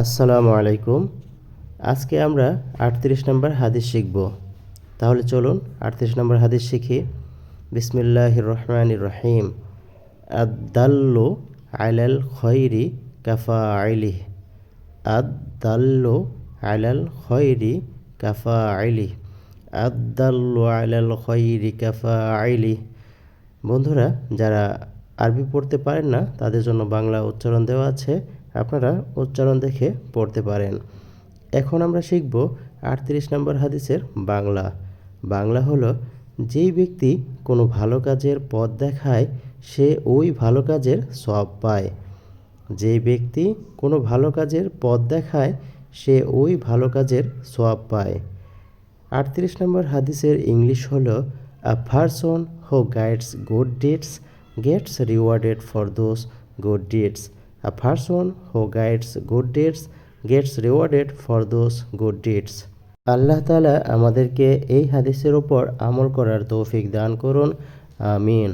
আসসালামু আলাইকুম। আজকে আমরা আটত্রিশ নম্বর হাদিস শিখব। তাহলে চলুন আটত্রিশ নম্বর হাদিস শিখি। বিসমিল্লাহ রহমান রহিম। আদাল্লু আলাল খৈরি কাফা আইলিহ আদাল্লু আলাল খৈরি কাফা আইলিহ আদাল্লু আলাল খৈরি কাফা আইলিহ বন্ধুরা, যারা আরবি পড়তে পারেন না, তাদের জন্য বাংলা উচ্চারণ দেওয়া আছে। আপনারা উচ্চারণ দেখে পড়তে পারেন। এখন আমরা শিখব আটত্রিশ নম্বর হাদিসের বাংলা। বাংলা হলো, যেই ব্যক্তি কোনো ভালো কাজের পথ দেখায়, সে ওই ভালো কাজের সব পায়। যেই ব্যক্তি কোনো ভালো কাজের পথ দেখায়, সে ওই ভালো কাজের সব পায়। আটত্রিশ নম্বর হাদিসের ইংলিশ হল a person who guides good deeds gets rewarded for those good deeds a person who guides good deeds gets rewarded for those good deeds আল্লাহ তালা আমাদেরকে এই হাদিসের ওপর আমল করার তৌফিক দান করুন, আমিন।